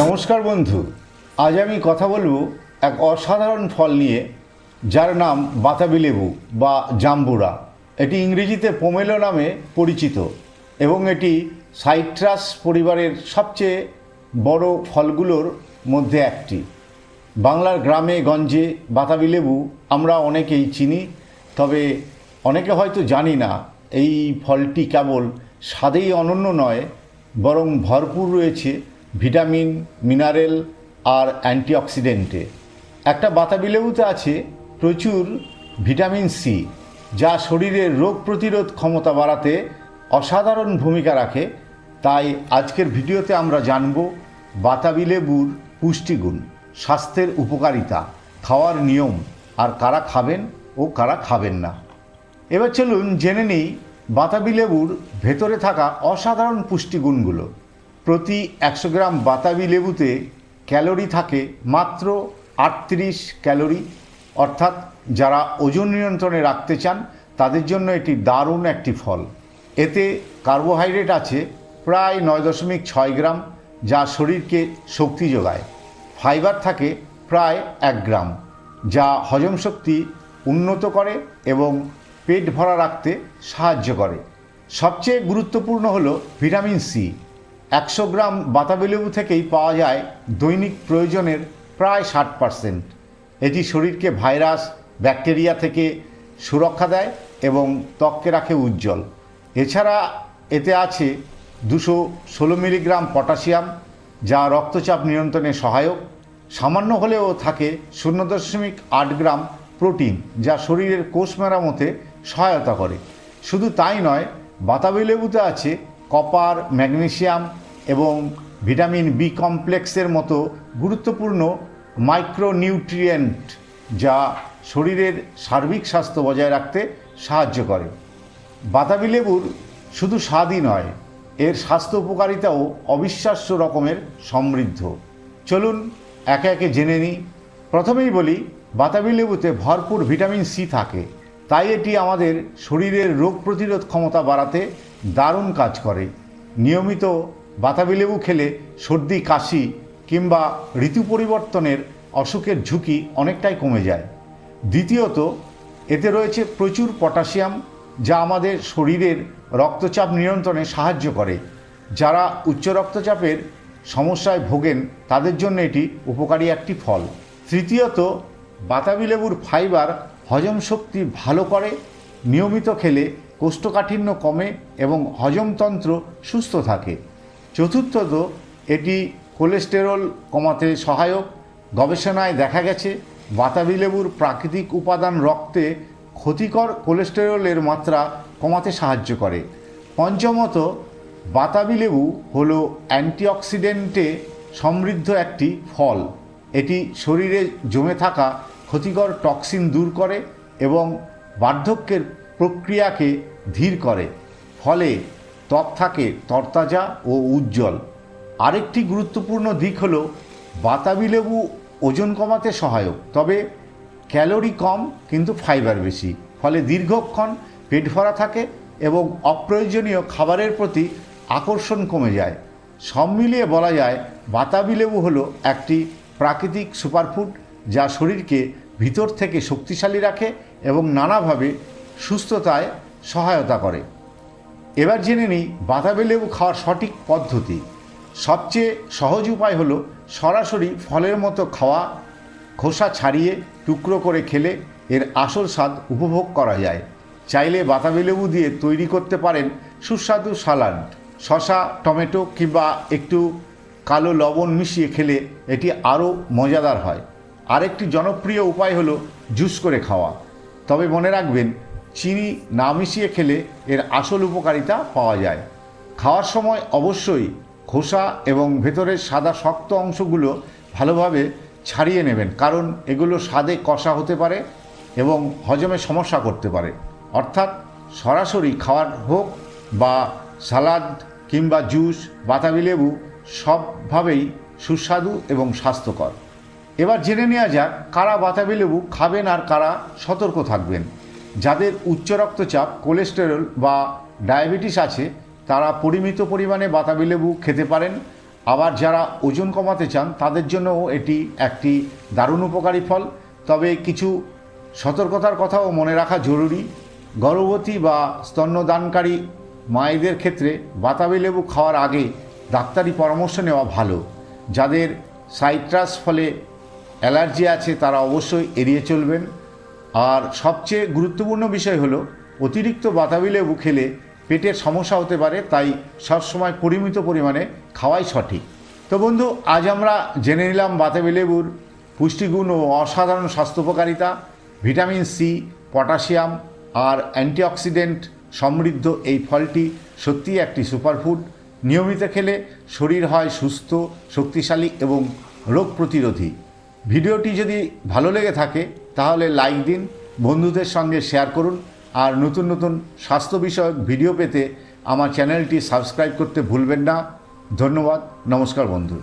নমস্কার বন্ধু। আজ আমি কথা বলব এক অসাধারণ ফল নিয়ে, যার নাম বাতাবি লেবু বা জাম্বুরা। এটি ইংরেজিতে পোমেলো নামে পরিচিত এবং এটি সাইট্রাস পরিবারের সবচেয়ে বড় ফলগুলোর মধ্যে একটি। বাংলার গ্রামে, গঞ্জে বাতাবি লেবু আমরা অনেকেই চিনি, তবে অনেকে হয়তো জানি না এই ফলটি কেবল স্বাদেই অনন্য নয়, বরং ভরপুর রয়েছে ভিটামিন, মিনারেল আর অ্যান্টিঅক্সিডেন্টে। একটা বাতাবি লেবুতে আছে প্রচুর ভিটামিন সি, যা শরীরের রোগ প্রতিরোধ ক্ষমতা বাড়াতে অসাধারণ ভূমিকা রাখে। তাই আজকের ভিডিওতে আমরা জানব বাতাবি লেবুর পুষ্টিগুণ, স্বাস্থ্যের উপকারিতা, খাওয়ার নিয়ম, আর কারা খাবেন ও কারা খাবেন না। এবার চলুন জেনে নিই বাতাবি লেবুর ভেতরে থাকা অসাধারণ পুষ্টিগুণগুলো। প্রতি একশো গ্রাম বাতাবি লেবুতে ক্যালোরি থাকে মাত্র আটত্রিশ ক্যালোরি। অর্থাৎ যারা ওজন নিয়ন্ত্রণে রাখতে চান, তাদের জন্য এটি দারুণ একটি ফল। এতে কার্বোহাইড্রেট আছে প্রায় নয় দশমিক ছয় গ্রাম, যা শরীরকে শক্তি যোগায়। ফাইবার থাকে প্রায় এক গ্রাম, যা হজম শক্তি উন্নত করে এবং পেট ভরা রাখতে সাহায্য করে। সবচেয়ে গুরুত্বপূর্ণ হলো ভিটামিন সি। একশো গ্রাম বাতাবি লেবু থেকেই পাওয়া যায় দৈনিক প্রয়োজনের প্রায় ষাট পার্সেন্ট। এটি শরীরকে ভাইরাস, ব্যাকটেরিয়া থেকে সুরক্ষা দেয় এবং ত্বককে রাখে উজ্জ্বল। এছাড়া এতে আছে দুশো ষোলো মিলিগ্রাম পটাশিয়াম, যা রক্তচাপ নিয়ন্ত্রণে সহায়ক। সামান্য হলেও থাকে শূন্য দশমিক আট গ্রাম প্রোটিন, যা শরীরের কোষ মেরামতে সহায়তা করে। শুধু তাই নয়, বাতাবি লেবুতে আছে কপার, ম্যাগনেসিয়াম এবং ভিটামিন বি কমপ্লেক্সের মতো গুরুত্বপূর্ণ মাইক্রোনিউট্রিয়েন্ট যা শরীরের সার্বিক স্বাস্থ্য বজায় রাখতে সাহায্য করে। বাতাবি লেবুর শুধু স্বাদই নয়, এর স্বাস্থ্য উপকারিতাও অবিশ্বাস্য রকমের সমৃদ্ধ। চলুন একে একে জেনে নিই। প্রথমেই বলি, বাতাবি লেবুতে ভরপুর ভিটামিন সি থাকে, তাই এটি আমাদের শরীরের রোগ প্রতিরোধ ক্ষমতা বাড়াতে দারুণ কাজ করে। নিয়মিত বাতাবি লেবু খেলে সর্দি, কাশি কিংবা ঋতু পরিবর্তনের অসুখের ঝুঁকি অনেকটাই কমে যায়। দ্বিতীয়ত, এতে রয়েছে প্রচুর পটাশিয়াম যা আমাদের শরীরের রক্তচাপ নিয়ন্ত্রণে সাহায্য করে। যারা উচ্চ রক্তচাপের সমস্যায় ভোগেন, তাদের জন্য এটি উপকারী একটি ফল। তৃতীয়ত, বাতাবি লেবুর ফাইবার হজম শক্তি ভালো করে, নিয়মিত খেলে কোষ্ঠকাঠিন্য কমে এবং হজমতন্ত্র সুস্থ থাকে। চতুর্থত, এটি কোলেস্টেরল কমাতে সহায়ক। গবেষণায় দেখা গেছে, বাতাবি লেবুর প্রাকৃতিক উপাদান রক্তে ক্ষতিকর কোলেস্টেরলের মাত্রা কমাতে সাহায্য করে। পঞ্চমত, বাতাবি লেবু হল অ্যান্টিঅক্সিডেন্টে সমৃদ্ধ একটি ফল। এটি শরীরে জমে থাকা ক্ষতিকর টক্সিন দূর করে এবং বার্ধক্যের প্রক্রিয়াকে ধীর করে। ফলে ত্বক থাকে তরতাজা ও উজ্জ্বল। আরেকটি গুরুত্বপূর্ণ দিক হলো, বাতাবি লেবু ওজন কমাতে সহায়ক, তবে ক্যালোরি কম কিন্তু ফাইবার বেশি। ফলে দীর্ঘক্ষণ পেট ভরা থাকে এবং অপ্রয়োজনীয় খাবারের প্রতি আকর্ষণ কমে যায়। সব মিলিয়ে বলা যায়, বাতাবি লেবু হলো একটি প্রাকৃতিক সুপারফুড যা শরীরকে ভিতর থেকে শক্তিশালী রাখে এবং নানাভাবে সুস্থতায় সহায়তা করে। এবার জেনে নিই বাতাবি লেবু খাওয়ার সঠিক পদ্ধতি। সবচেয়ে সহজ উপায় হলো সরাসরি ফলের মতো খাওয়া, খোসা ছাড়িয়ে টুকরো করে খেলে এর আসল স্বাদ উপভোগ করা যায়। চাইলে বাতাবি লেবু দিয়ে তৈরি করতে পারেন সুস্বাদু সালাড শশা টমেটো কিংবা একটু কালো লবণ মিশিয়ে খেলে এটি আরও মজাদার হয়। আরেকটি জনপ্রিয় উপায় হলো জুস করে খাওয়া। তবে মনে রাখবেন চিনি না মিশিয়ে খেলে এর আসল উপকারিতা পাওয়া যায়। খাওয়ার সময় অবশ্যই খোসা এবং ভেতরের সাদা শক্ত অংশগুলো ভালোভাবে ছাড়িয়ে নেবেন, কারণ এগুলো স্বাদে কষা হতে পারে এবং হজমে সমস্যা করতে পারে। অর্থাৎ সরাসরি খাওয়ার হোক বা সালাদ কিংবা জুস, বাতাবি লেবু, সবভাবেই সুস্বাদু এবং স্বাস্থ্যকর। এবার জেনে নেওয়া যাক কারা বাতাবি লেবু খাবেন আর কারা সতর্ক থাকবেন। যাদের উচ্চ রক্তচাপ, কোলেস্টেরল বা ডায়াবেটিস আছে, তারা পরিমিত পরিমাণে বাতাবি লেবু খেতে পারেন। আবার যারা ওজন কমাতে চান, তাদের জন্যও এটি একটি দারুণ উপকারী ফল। তবে কিছু সতর্কতার কথাও মনে রাখা জরুরি। গর্ভবতী বা স্তন্যদানকারী মায়েদের ক্ষেত্রে বাতাবি লেবু খাওয়ার আগে ডাক্তারি পরামর্শ নেওয়া ভালো। যাদের সাইট্রাস ফলে অ্যালার্জি আছে, তারা অবশ্যই এড়িয়ে চলবেন। আর সবচেয়ে গুরুত্বপূর্ণ বিষয় হলো, অতিরিক্ত বাতাবি লেবু খেলে পেটের সমস্যা হতে পারে, তাই সবসময় পরিমিত পরিমাণে খাওয়াই সঠিক। তো বন্ধু, আজ আমরা জেনে নিলাম বাতাবি লেবুর পুষ্টিগুণ ও অসাধারণ স্বাস্থ্যোপকারিতা, ভিটামিন সি, পটাশিয়াম আর অ্যান্টিঅক্সিডেন্ট সমৃদ্ধ এই ফলটি সত্যিই একটি সুপারফুড। নিয়মিত খেলে শরীর হয় সুস্থ, শক্তিশালী এবং রোগ প্রতিরোধী। ভিডিওটি যদি ভালো লেগে থাকে তাহলে লাইক দিন, বন্ধুদের সঙ্গে শেয়ার করুন আর নতুন নতুন স্বাস্থ্য বিষয়ক ভিডিও পেতে আমার চ্যানেলটি সাবস্ক্রাইব করতে ভুলবেন না। ধন্যবাদ, নমস্কার বন্ধু।